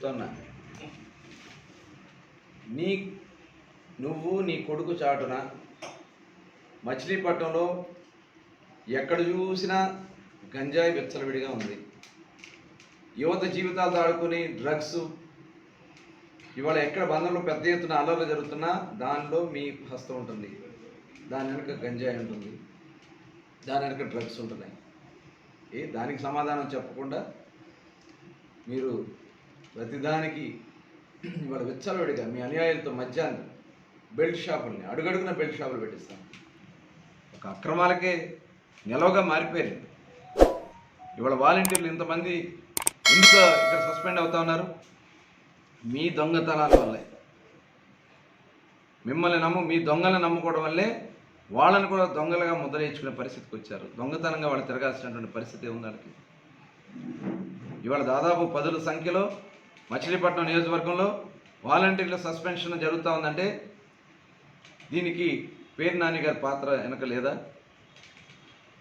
చెప్తున్నా. నీ నువ్వు నీ కొడుకు చాటున మచిలీపట్నంలో ఎక్కడ చూసినా గంజాయి విచ్చలవిడిగా ఉంది. యువత జీవితాలతో ఆడుకుని డ్రగ్స్ ఇవాళ ఎక్కడ బంధంలో పెద్ద ఎత్తున అల్లర్లు జరుగుతున్నా దానిలో మీ హస్తం ఉంటుంది. దాని వెనుక గంజాయి ఉంటుంది. దాని వెనుక డ్రగ్స్ ఉంటున్నాయి. ఏ దానికి సమాధానం చెప్పకుండా మీరు ప్రతిదానికి ఇవాళ విచ్చలవిడిగా మీ అనుయాయులతో మధ్యాహ్నం బెల్ట్ షాపుల్ని అడుగడుగున బెల్ట్ షాపులు పెట్టిస్తాం. ఒక అక్రమాలకే నిలవగా మారిపోయింది ఇవాళ వాలంటీర్లు ఇంతమంది ఎందుకు ఇక్కడ సస్పెండ్ అవుతా ఉన్నారు? మీ దొంగతనాల వల్లే. మిమ్మల్ని నమ్ము మీ దొంగలను నమ్ముకోవడం వల్లే వాళ్ళని కూడా దొంగలుగా ముద్రేయించుకునే పరిస్థితికి వచ్చారు. దొంగతనంగా వాళ్ళు తిరగాల్సినటువంటి పరిస్థితి ఉంది వాళ్ళకి. ఇవాళ దాదాపు పదుల సంఖ్యలో మచిలీపట్నం నియోజకవర్గంలో వాలంటీర్ల సస్పెన్షన్ జరుగుతూ ఉందంటే దీనికి పేరు నాని గారి పాత్ర వెనక లేదా?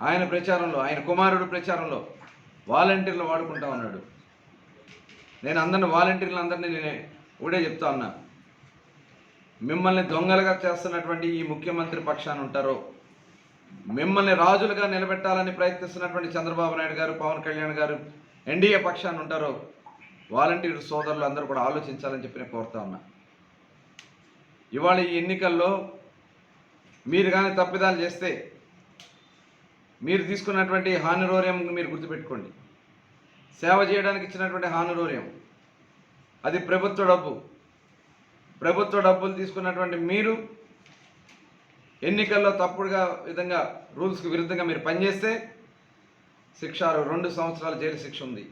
ఆయన ప్రచారంలో ఆయన కుమారుడు ప్రచారంలో వాలంటీర్లు వాడుకుంటా ఉన్నాడు. నేను అందరిని వాలంటీర్లు అందరినీ నేను ఒకటే చెప్తా ఉన్నా. మిమ్మల్ని దొంగలుగా చేస్తున్నటువంటి ఈ ముఖ్యమంత్రి పక్షాన్ని ఉంటారో మిమ్మల్ని రాజులుగా నిలబెట్టాలని ప్రయత్నిస్తున్నటువంటి చంద్రబాబు నాయుడు గారు పవన్ కళ్యాణ్ గారు ఎన్డీఏ పక్షాన్ని ఉంటారో వాలంటీర్ సోదరులు అందరూ కూడా ఆలోచించాలని చెప్పి నేను కోరుతా ఉన్నా. ఇవాళ ఈ ఎన్నికల్లో మీరు కానీ తప్పిదాలు చేస్తే మీరు తీసుకున్నటువంటి హానురోర్యం మీరు గుర్తుపెట్టుకోండి. సేవ చేయడానికి ఇచ్చినటువంటి హానురోర్యం అది ప్రభుత్వ డబ్బు. ప్రభుత్వ డబ్బులు తీసుకున్నటువంటి మీరు ఎన్నికల్లో తప్పుడుగా విధంగా రూల్స్కి విరుద్ధంగా మీరు పనిచేస్తే శిక్ష రెండు సంవత్సరాల జైలు శిక్ష ఉంది.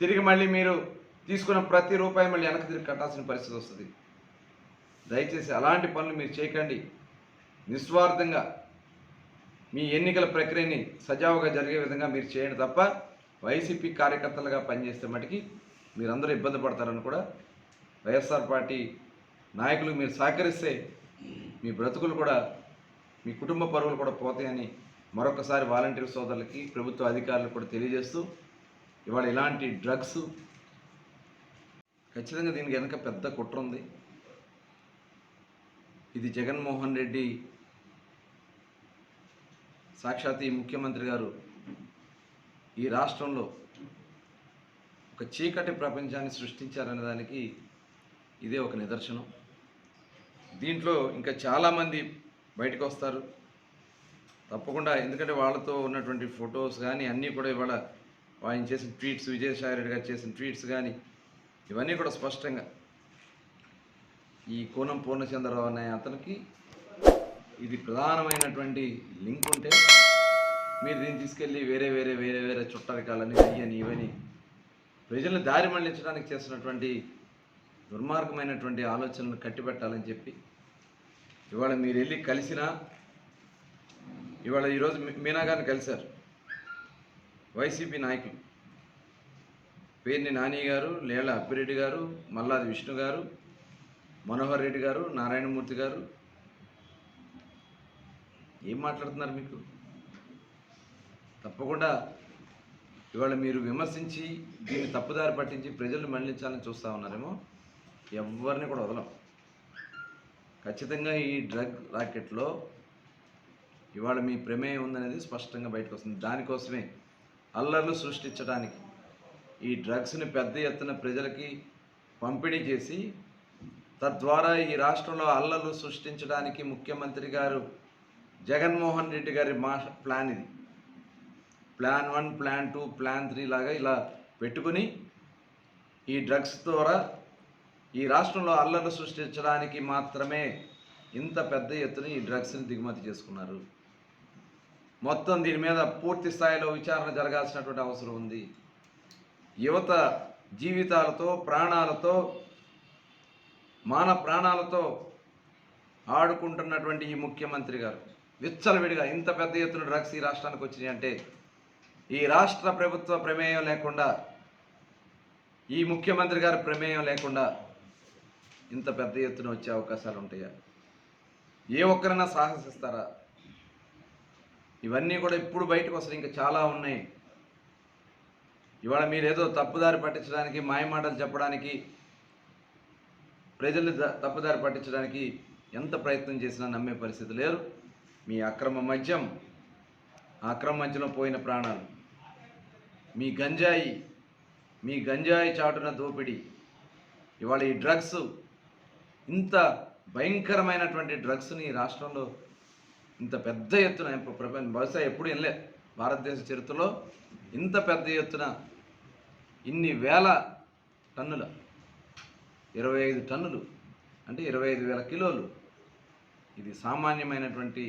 తిరిగి మళ్ళీ మీరు తీసుకున్న ప్రతి రూపాయి మళ్ళీ వెనక్కి తిరిగి కట్టాల్సిన పరిస్థితి వస్తుంది. దయచేసి అలాంటి పనులు మీరు చేయకండి. నిస్వార్థంగా మీ ఎన్నికల ప్రక్రియని సజావుగా జరిగే విధంగా మీరు చేయండి తప్ప వైసీపీ కార్యకర్తలుగా పనిచేస్తే మటుకి మీరందరూ ఇబ్బంది పడతారని కూడా వైఎస్ఆర్ పార్టీ నాయకులు మీరు సహకరిస్తే మీ బ్రతుకులు కూడా మీ కుటుంబ పరువులు కూడా పోతాయని మరొకసారి వాలంటీర్ సోదరులకి ప్రభుత్వ అధికారులకు కూడా తెలియజేస్తూ ఇవాళ ఇలాంటి డ్రగ్స్ ఖచ్చితంగా దీనికి వెనక పెద్ద కుట్ర ఉంది. ఇది జగన్మోహన్ రెడ్డి సాక్షాత్ ఈ ముఖ్యమంత్రి గారు ఈ రాష్ట్రంలో ఒక చీకటి ప్రపంచాన్ని సృష్టించారనే దానికి ఇదే ఒక నిదర్శనం. దీంట్లో ఇంకా చాలామంది బయటకు వస్తారు. తప్పకుండా ఎందుకంటే వాళ్ళతో ఉన్నటువంటి ఫొటోస్ కానీ అన్నీ కూడా ఇవాళ ఆయన చేసిన ట్వీట్స్ విజయసాయి రెడ్డి గారు చేసిన ట్వీట్స్ కానీ ఇవన్నీ కూడా స్పష్టంగా ఈ కోనం పూర్ణచంద్రరావు అనే అతనికి ఇది ప్రధానమైనటువంటి లింక్ ఉంటే మీరు దీన్ని తీసుకెళ్ళి వేరే వేరే వేరే వేరే చుట్టరికాలని అయ్యని ఇవని ప్రజలను దారి మళ్ళించడానికి చేసినటువంటి దుర్మార్గమైనటువంటి ఆలోచనలు కట్టిపెట్టాలని చెప్పి ఇవాళ మీరు వెళ్ళి కలిసినా ఇవాళ ఈరోజు మీ- మీనా గారిని కలిశారు. వైసీపీ నాయకులు. పేర్ని నాని గారు లేళ్ళ అప్పిరెడ్డి గారు మల్లాది విష్ణు గారు మనోహర్ రెడ్డి గారు నారాయణమూర్తి గారు. ఏం మాట్లాడుతున్నారు మీకు? తప్పకుండా ఇవాళ మీరు విమర్శించి దీన్ని తప్పుదారి పట్టించి ప్రజలు మళ్ళించాలని చూస్తూ ఉన్నారేమో. ఎవరిని కూడా వదలం. ఖచ్చితంగా ఈ డ్రగ్ రాకెట్లో ఇవాళ మీ ప్రమేయం ఉందనేది స్పష్టంగా బయటకు వస్తుంది. దానికోసమే అల్లర్లు సృష్టించడానికి ఈ డ్రగ్స్ని పెద్ద ఎత్తున ప్రజలకి పంపిణీ చేసి తద్వారా ఈ రాష్ట్రంలో అల్లర్లు సృష్టించడానికి ముఖ్యమంత్రి గారు జగన్మోహన్ రెడ్డి గారి మా ప్లాన్ ఇది. Plan one plan two plan three లాగా ఇలా పెట్టుకుని ఈ డ్రగ్స్ ద్వారా ఈ రాష్ట్రంలో అల్లర్లు సృష్టించడానికి మాత్రమే ఇంత పెద్ద ఎత్తున ఈ డ్రగ్స్ని దిగుమతి చేసుకున్నారు. మొత్తం దీని మీద పూర్తి స్థాయిలో విచారణ జరగాల్సినటువంటి అవసరం ఉంది. యువత జీవితాలతో ప్రాణాలతో మాన ప్రాణాలతో ఆడుకుంటున్నటువంటి ఈ ముఖ్యమంత్రి గారు విచ్చలవిడిగా ఇంత పెద్ద ఎత్తున డ్రగ్స్ ఈ రాష్ట్రానికి వచ్చినాయి అంటే ఈ రాష్ట్ర ప్రభుత్వ ప్రమేయం లేకుండా ఈ ముఖ్యమంత్రి గారి ప్రమేయం లేకుండా ఇంత పెద్ద ఎత్తున వచ్చే అవకాశాలు ఉంటాయా? ఏ ఒక్కరైనా సాహసిస్తారా? ఇవన్నీ కూడా ఇప్పుడు బయటకు వస్తాయి. ఇంకా చాలా ఉన్నాయి. ఇవాళ మీరు ఏదో తప్పుదారి పట్టించడానికి మాయమాటలు చెప్పడానికి ప్రజల్ని తప్పుదారి పట్టించడానికి ఎంత ప్రయత్నం చేసినా నమ్మే పరిస్థితి లేరు మీ అక్రమ మద్యం అక్రమ మద్యంలో పోయిన ప్రాణాలు మీ గంజాయి మీ గంజాయి చాటున దోపిడీ ఇవాళ ఈ డ్రగ్స్ ఇంత భయంకరమైనటువంటి డ్రగ్స్ని రాష్ట్రంలో ఇంత పెద్ద ఎత్తున ప్రపంచ బహుశా ఎప్పుడు వినలే భారతదేశ చరిత్రలో ఇంత పెద్ద ఎత్తున ఇన్ని వేల టన్నుల ఇరవై ఐదు టన్నులు అంటే ఇరవై ఐదు వేల కిలోలు. ఇది సామాన్యమైనటువంటి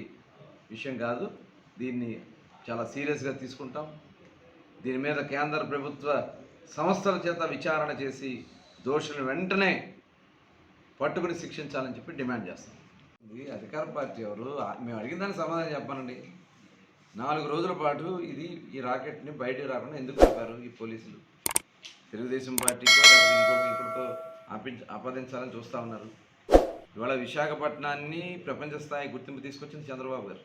విషయం కాదు. దీన్ని చాలా సీరియస్గా తీసుకుంటాం. దీని మీద కేంద్ర ప్రభుత్వ సంస్థల చేత విచారణ చేసి దోషులను వెంటనే పట్టుకుని శిక్షించాలని చెప్పి డిమాండ్ చేస్తాం. ఇది అధికార పార్టీ ఎవరు? మేము అడిగిన దానికి సమాధానం చెప్పానండి నాలుగు రోజుల పాటు ఇది ఈ రాకెట్ని బయటకు రాకుండా ఎందుకు ఆపారు ఈ పోలీసులు? తెలుగుదేశం పార్టీకో లేకపోతే ఇంకోటి ఇంకోటితో ఆపించ ఆపాదించాలని చూస్తూ ఉన్నారు. ఇవాళ విశాఖపట్నాన్ని ప్రపంచ స్థాయి గుర్తింపు తీసుకొచ్చింది చంద్రబాబు గారు.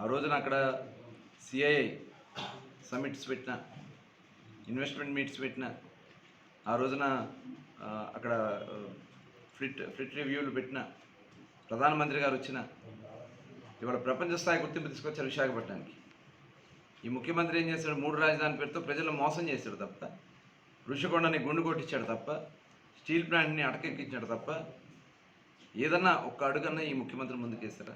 ఆ రోజున అక్కడ సిఐఐ సమిట్స్ పెట్టిన ఇన్వెస్ట్మెంట్ మీట్స్ పెట్టిన ఆ రోజున అక్కడ ఫిట్ ఫ్లిట్ ఫ్లిట్ రివ్యూలు పెట్టిన ప్రధానమంత్రి గారు వచ్చిన ఇవాళ ప్రపంచ స్థాయి గుర్తింపు తీసుకొచ్చారు విశాఖపట్నానికి. ఈ ముఖ్యమంత్రి ఏం చేశాడు? మూడు రాజధాని పేరుతో ప్రజలు మోసం చేశాడు తప్ప ఋషికొండని గుండు కొట్టించాడు తప్ప స్టీల్ ప్లాంట్ని అటకెక్కించాడు తప్ప ఏదన్నా ఒక్క అడుగన్నా ఈ ముఖ్యమంత్రి ముందుకేస్తారా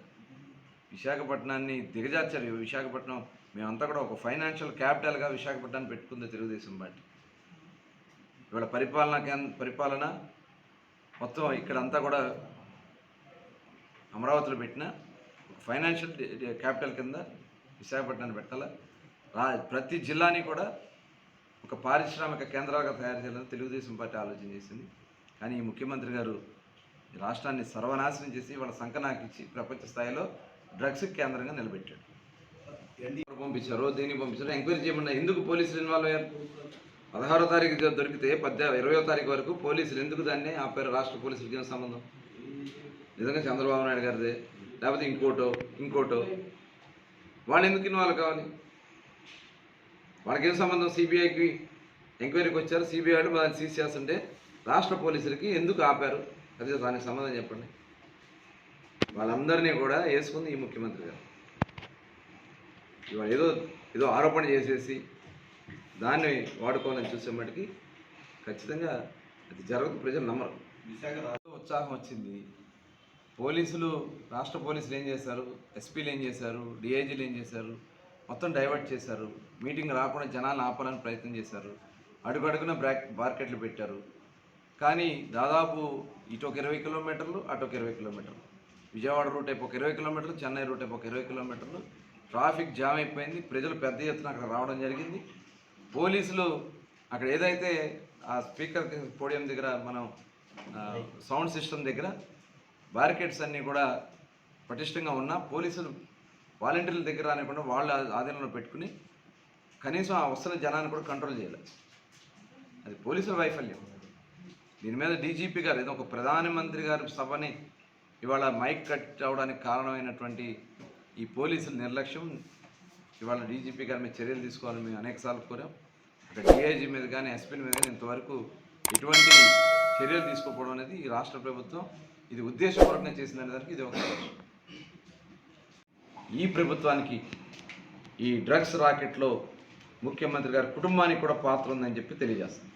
విశాఖపట్నాన్ని దిగజార్చారు. విశాఖపట్నం మేమంతా కూడా ఒక ఫైనాన్షియల్ క్యాపిటల్గా విశాఖపట్నాన్ని పెట్టుకుంది తెలుగుదేశం పార్టీ. ఇవాళ పరిపాలన కేంద్ర పరిపాలన మొత్తం ఇక్కడంతా కూడా అమరావతిలో పెట్టిన ఒక ఫైనాన్షియల్ క్యాపిటల్ కింద విశాఖపట్నాన్ని పెట్టాల? రా ప్రతి జిల్లాని కూడా ఒక పారిశ్రామిక కేంద్రాలుగా తయారు చేయాలని తెలుగుదేశం పార్టీ ఆలోచన చేసింది. కానీ ఈ ముఖ్యమంత్రి గారు రాష్ట్రాన్ని సర్వనాశనం చేసి వాళ్ళ సంకనాకిచ్చి ప్రపంచ స్థాయిలో డ్రగ్స్ కేంద్రంగా నిలబెట్టాడు. పంపించారో దేనికి పంపించారో ఎంక్వైరీ చేయమన్నా ఎందుకు పోలీసులు ఇన్వాల్వ్ అయ్యారు? పదహారో తారీఖు దొరికితే పద్దె ఇరవయో తారీఖు వరకు పోలీసులు ఎందుకు దాన్ని ఆపారు? రాష్ట్ర పోలీసులకి ఏం సంబంధం? నిజంగా చంద్రబాబు నాయుడు గారిదే లేకపోతే ఇంకోటో ఇంకోటో. వాళ్ళు ఎందుకు ఇన్వాల్వ్ కావాలి? వాళ్ళకేం సంబంధం సిబిఐకి? ఎంక్వైరీకి వచ్చారు సిబిఐ వాళ్ళు దాన్ని సీజ్ చేస్తుంటే రాష్ట్ర పోలీసులకి ఎందుకు ఆపారు? అదే దానికి సంబంధం చెప్పండి. వాళ్ళందరినీ కూడా వేసుకుంది ఈ ముఖ్యమంత్రి గారు. ఇవాళ ఏదో ఏదో ఆరోపణ చేసేసి దాన్ని వాడుకోవాలని చూసే మటుకి ఖచ్చితంగా అది జరగదు ప్రజలు నమ్మరు. ఉత్సాహం వచ్చింది. పోలీసులు రాష్ట్ర పోలీసులు ఏం చేశారు? ఎస్పీలు ఏం చేశారు? డిఐజీలు ఏం చేశారు? మొత్తం డైవర్ట్ చేశారు. మీటింగ్ రాకుండా జనాలను ఆపాలని ప్రయత్నం చేశారు. అడుగడుగున బ్రాక్ మార్కెట్లు పెట్టారు. కానీ దాదాపు ఇటు ఒక ఇరవై కిలోమీటర్లు అటు ఒక ఇరవై కిలోమీటర్లు. విజయవాడ రూట్ అయిపో ఒక ఇరవై కిలోమీటర్లు చెన్నై రూట్ అయిపో ఒక ఇరవై కిలోమీటర్లు. ట్రాఫిక్ జామ్ అయిపోయింది. ప్రజలు పెద్ద ఎత్తున అక్కడ రావడం జరిగింది. పోలీసులు అక్కడ ఏదైతే ఆ స్పీకర్ పోడియం దగ్గర మనం సౌండ్ సిస్టమ్ దగ్గర బ్యారికేడ్స్ అన్నీ కూడా పటిష్టంగా ఉన్నా పోలీసులు వాలంటీర్ల దగ్గర రానికుండా వాళ్ళ ఆధీనంలో పెట్టుకుని కనీసం ఆ వస్తున్న జనాన్ని కూడా కంట్రోల్ చేయలేదు అది పోలీసుల వైఫల్యం. దీని మీద డీజీపీ గారు ఏదో ఒక ప్రధానమంత్రి గారి సభని ఇవాళ మైక్ కట్ అవడానికి కారణమైనటువంటి ఈ పోలీసుల నిర్లక్ష్యం ఇవాళ డీజీపీ గారి మీద చర్యలు తీసుకోవాలని మేము అనేకసార్లు కోరాం. అక్కడ డిఐజీ మీద కానీ ఎస్పీల మీద కానీ ఇంతవరకు ఎటువంటి చర్యలు తీసుకోకపోవడం అనేది ఈ రాష్ట్ర ప్రభుత్వం ఇది ఉద్దేశపూర్వకంగా చేసిందనే దానికి ఇది ఒక ఈ ప్రభుత్వానికి ఈ డ్రగ్స్ రాకెట్లో ముఖ్యమంత్రి గారి కుటుంబానికి కూడా పాత్ర ఉందని చెప్పి తెలియజేస్తాను.